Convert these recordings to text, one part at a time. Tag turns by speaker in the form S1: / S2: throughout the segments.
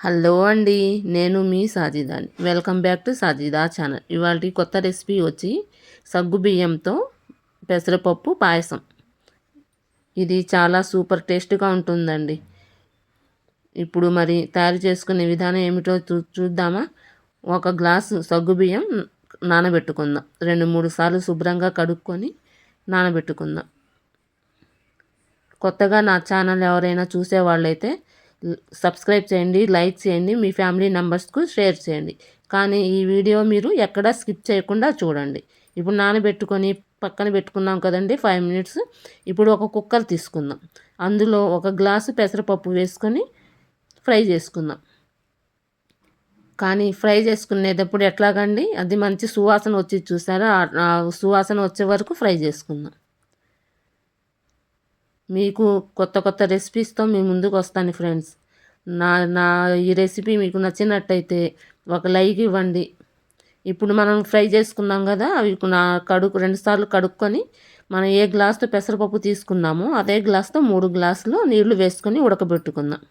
S1: Hello అండి నేను మీ సాజిదాని. Welcome back to Sajida channel. ఇవాళ కొత్త రెసిపీ వచ్చి సగ్గు బియ్యంతో పెసరపప్పు పాయసం. ఇది చాలా సూపర్ టేస్ట్గా ఉంటుందండి. ఇప్పుడు మరి తయారు చేసుకునే విధానం ఏమిటో చూ చూద్దామా? ఒక గ్లాసు సగ్గు బియ్యం నానబెట్టుకుందాం. రెండు మూడు సార్లు శుభ్రంగా కడుక్కొని నానబెట్టుకుందాం. కొత్తగా నా ఛానల్ ఎవరైనా చూసేవాళ్ళైతే సబ్స్క్రైబ్ చేయండి లైక్ చేయండి మీ ఫ్యామిలీ మెంబర్స్కు షేర్ చేయండి. కానీ ఈ వీడియో మీరు ఎక్కడా స్కిప్ చేయకుండా చూడండి. ఇప్పుడు నానబెట్టుకొని పక్కన పెట్టుకున్నాం కదండి ఫైవ్ మినిట్స్. ఇప్పుడు ఒక కుక్కర్ తీసుకుందాం. అందులో ఒక గ్లాసు పెసరపప్పు వేసుకొని ఫ్రై చేసుకుందాం. కానీ ఫ్రై చేసుకునేటప్పుడు ఎట్లాగండి? అది మంచి సువాసన వచ్చి చూసారా? సువాసన వచ్చే వరకు ఫ్రై చేసుకుందాం. మీకు కొత్త కొత్త రెసిపీస్తో మీ ముందుకు వస్తాను ఫ్రెండ్స్. నా నా ఈ రెసిపీ మీకు నచ్చినట్టయితే ఒక లైక్ ఇవ్వండి. ఇప్పుడు మనం ఫ్రై చేసుకున్నాం కదా అవి నా కడుక్కు రెండుసార్లు కడుక్కొని మనం ఏ గ్లాస్తో పెసరపప్పు తీసుకున్నామో అదే గ్లాస్తో మూడు గ్లాసులు నీళ్ళు వేసుకొని ఉడకబెట్టుకుందాం.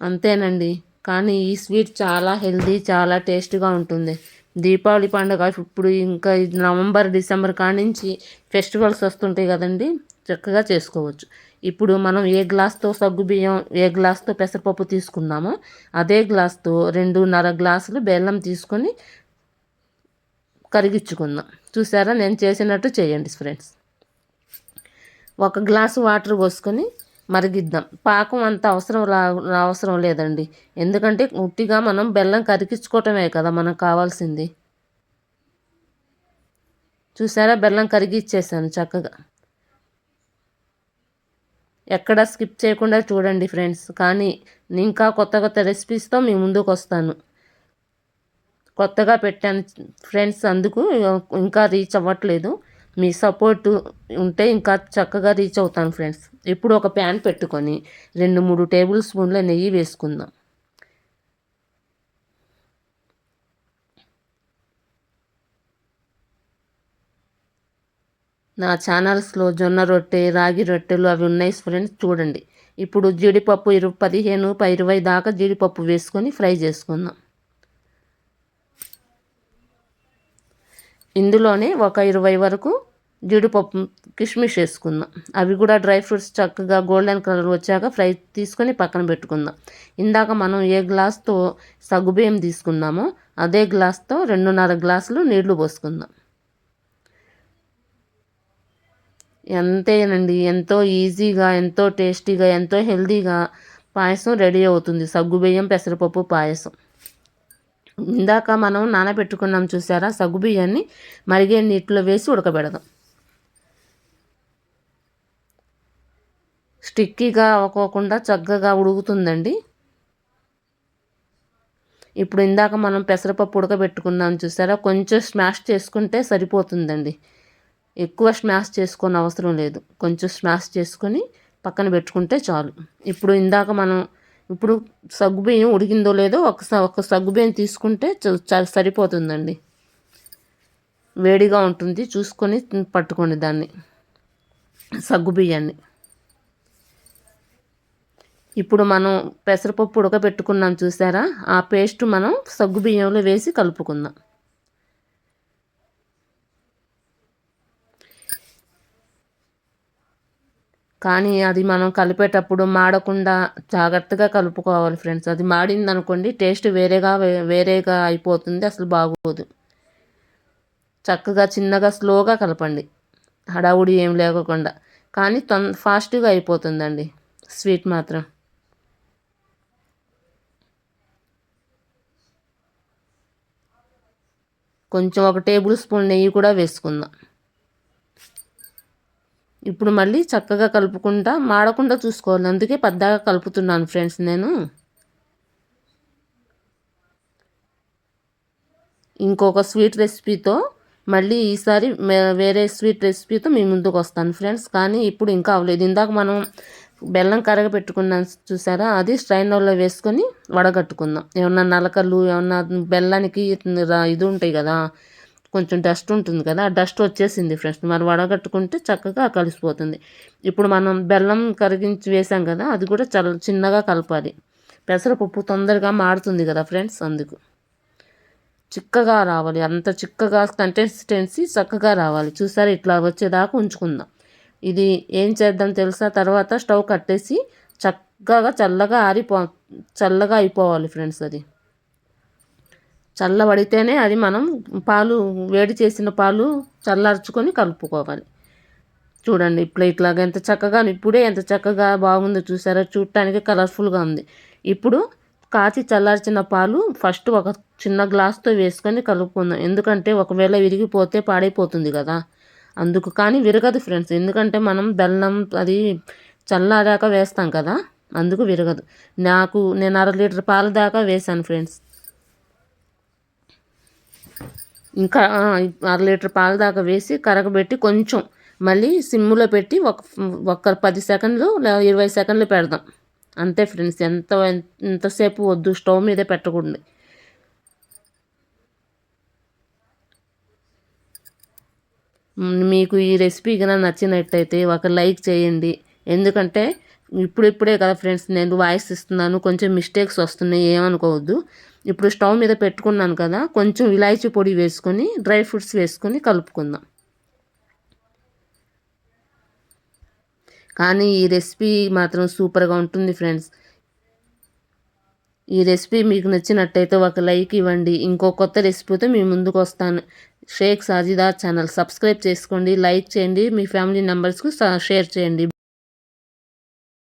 S1: అంతేనండి. కానీ ఈ స్వీట్ చాలా హెల్దీ చాలా టేస్ట్గా ఉంటుంది. దీపావళి పండుగ ఇప్పుడు ఇంకా నవంబర్ డిసెంబర్ కానించి ఫెస్టివల్స్ వస్తుంటాయి కదండి చక్కగా చేసుకోవచ్చు. ఇప్పుడు మనం ఏ గ్లాస్తో సగ్గు బియ్యం ఏ గ్లాస్తో పెసరపప్పు తీసుకున్నామో అదే గ్లాస్తో రెండున్నర గ్లాసులు బెల్లం తీసుకొని కరిగించుకుందాం. చూసారా? నేను చేసినట్టు చేయండి ఫ్రెండ్స్. ఒక గ్లాసు వాటర్ పోసుకొని మరిగిద్దాం. పాకం అంత అవసరం రా అవసరం లేదండి. ఎందుకంటే ఉట్టిగా మనం బెల్లం కరిగించుకోవటమే కదా మనకు కావాల్సింది. చూసారా? బెల్లం కరిగిచ్చేసాను చక్కగా. ఎక్కడ స్కిప్ చేయకుండా చూడండి ఫ్రెండ్స్. కానీ ఇంకా కొత్త కొత్త రెసిపీస్తో మీ ముందుకు వస్తాను. కొత్తగా పెట్టాను ఫ్రెండ్స్ అందుకు ఇంకా రీచ్ అవ్వట్లేదు. మీ సపోర్ట్ ఉంటే ఇంకా చక్కగా రీచ్ అవుతాను ఫ్రెండ్స్. ఇప్పుడు ఒక ప్యాన్ పెట్టుకొని రెండు మూడు టేబుల్ స్పూన్ల నెయ్యి వేసుకుందాం. నా ఛానల్స్లో జొన్న రొట్టె రాగి రొట్టెలు అవి ఉన్నాయి ఫ్రెండ్స్ చూడండి. ఇప్పుడు జీడిపప్పు ఇరు పదిహేను ఇరవై దాకా జీడిపప్పు వేసుకొని ఫ్రై చేసుకుందాం. ఇందులోనే ఒక ఇరవై వరకు జీడిపప్పు కిష్మిష్ వేసుకుందాం. అవి కూడా డ్రై ఫ్రూట్స్ చక్కగా గోల్డెన్ కలర్ వచ్చాక ఫ్రై తీసుకొని పక్కన పెట్టుకుందాం. ఇందాక మనం ఏ గ్లాస్తో సగ్గుబియ్యం తీసుకున్నామో అదే గ్లాస్తో రెండున్నర గ్లాసులు నీళ్ళు పోసుకుందాం. ఎంతేనండి ఎంతో ఈజీగా ఎంతో టేస్టీగా ఎంతో హెల్తీగా పాయసం రెడీ అవుతుంది. సగ్గుబియ్యం పెసరపప్పు పాయసం. ఇందాక మనం నానబెట్టుకున్నాం చూసారా? సగ్గుబియ్యాన్ని మరిగే నీటిలో వేసి ఉడకబెడదాం. స్టిక్కీగా అవ్వకోకుండా చక్కగా ఉడుకుతుందండి. ఇప్పుడు ఇందాక మనం పెసరపప్పు ఉడకబెట్టుకున్నాం చూసారా? కొంచెం స్మాష్ చేసుకుంటే సరిపోతుందండి. ఎక్కువ స్మాష్ చేసుకోని అవసరం లేదు. కొంచెం స్మాష్ చేసుకొని పక్కన పెట్టుకుంటే చాలు. ఇప్పుడు ఇందాక మనం ఇప్పుడు సగ్గుబియ్యం ఉడికిందో లేదో ఒక ఒక సగ్గుబియ్యం తీసుకుంటే సరిపోతుందండి. వేడిగా ఉంటుంది. చూసుకొని పట్టుకోండి దాన్ని. సగ్గుబియ్యాన్ని. ఇప్పుడు మనం పెసరపప్పు ఉడకబెట్టుకున్నాం చూసారా? ఆ పేస్ట్ మనం సగ్గుబియ్యంలో వేసి కలుపుకుందాం. కానీ అది మనం కలిపేటప్పుడు మాడకుండా జాగ్రత్తగా కలుపుకోవాలి ఫ్రెండ్స్. అది మాడింది అనుకోండి టేస్ట్ వేరేగా వేరేగా అయిపోతుంది అసలు బాగోదు. చక్కగా చిన్నగా స్లోగా కలపండి. హడావుడి ఏం లేకుండా కానీ తొం ఫాస్ట్గా అయిపోతుందండి. స్వీట్ మాత్రం. కొంచెం ఒక టేబుల్ స్పూన్ నెయ్యి కూడా వేసుకుందాం. ఇప్పుడు మళ్ళీ చక్కగా కలుపుకుంటా మాడకుండా చూసుకోవాలి. అందుకే పెద్దగా కలుపుతున్నాను ఫ్రెండ్స్ నేను. ఇంకొక స్వీట్ రెసిపీతో మళ్ళీ ఈసారి వేరే స్వీట్ రెసిపీతో మీ ముందుకు వస్తాను ఫ్రెండ్స్. కానీ ఇప్పుడు ఇంకా అవ్వలేదు. ఇందాక మనం బెల్లం కరగ పెట్టుకున్నాం చూసారా? అది స్ట్రైనర్లో వేసుకొని వడగట్టుకుందాం. ఏమన్నా నలకలు ఏమన్నా బెల్లానికి ఇది ఉంటాయి కదా కొంచెం డస్ట్ ఉంటుంది కదా ఆ డస్ట్ వచ్చేసింది ఫ్రెండ్స్. మరి వడగట్టుకుంటే చక్కగా కలిసిపోతుంది. ఇప్పుడు మనం బెల్లం కరిగించి వేసాం కదా అది కూడా చల్ల చిన్నగా కలపాలి. పెసరపప్పు తొందరగా మాడుతుంది కదా ఫ్రెండ్స్ అందుకు. చిక్కగా రావాలి అంత చిక్కగా కన్సిస్టెన్సీ చక్కగా రావాలి. చూసారా ఇట్లా వచ్చేదాకా ఉంచుకుందాం. ఇది ఏం చేద్దాం తెలుసా? తర్వాత స్టవ్ కట్టేసి చక్కగా చల్లగా ఆరిపో చల్లగా అయిపోవాలి ఫ్రెండ్స్ అది. చల్లబడితేనే అది మనం పాలు వేడి చేసిన పాలు చల్లార్చుకొని కలుపుకోవాలి. చూడండి ఇప్పుడు ఇట్లాగ ఎంత చక్కగా ఇప్పుడే ఎంత చక్కగా బాగుందో చూసారా? చూడటానికి కలర్ఫుల్గా ఉంది. ఇప్పుడు కాచి చల్లార్చిన పాలు ఫస్ట్ ఒక చిన్న గ్లాస్తో వేసుకొని కలుపుకుందాం. ఎందుకంటే ఒకవేళ విరిగిపోతే పాడైపోతుంది కదా. అందుకు కానీ విరగదు ఫ్రెండ్స్. ఎందుకంటే మనం బెల్లం అది చల్లారాక వేస్తాం కదా. అందుకు విరగదు. నాకు నేను అర లీటర్ పాల దాకా వేశాను ఫ్రెండ్స్. ఇంకా అర లీటర్ పాల దాకా వేసి కరగబెట్టి కొంచెం మళ్ళీ సిమ్లో పెట్టి ఒక ఒక పది సెకండ్లు ఇరవై సెకండ్లు పెడదాం. అంతే ఫ్రెండ్స్ ఎంత ఎంతసేపు వద్దు స్టవ్ మీదే పెట్టకూడదు. మీకు ఈ రెసిపీ కనుక నచ్చినట్టయితే ఒక లైక్ చేయండి. ఎందుకంటే ఇప్పుడిప్పుడే కదా ఫ్రెండ్స్ నేను వాయిస్ ఇస్తున్నాను కొంచెం మిస్టేక్స్ వస్తున్నాయి ఏమనుకోవద్దు. ఇప్పుడు స్టవ్ మీద పెట్టుకున్నాను కదా కొంచెం ఇలాచీ పొడి వేసుకొని డ్రై ఫ్రూట్స్ వేసుకొని కలుపుకుందాం. కానీ ఈ రెసిపీ మాత్రం సూపర్గా ఉంటుంది ఫ్రెండ్స్. ఈ రెసిపీ మీకు నచ్చినట్టయితే ఒక లైక్ ఇవ్వండి. ఇంకో కొత్త రెసిపీతో మీ ముందుకు వస్తాను. షేక్ సాజిదా ఛానల్ సబ్స్క్రైబ్ చేసుకోండి లైక్ చేయండి మీ ఫ్యామిలీ మెంబర్స్కు షేర్ చేయండి.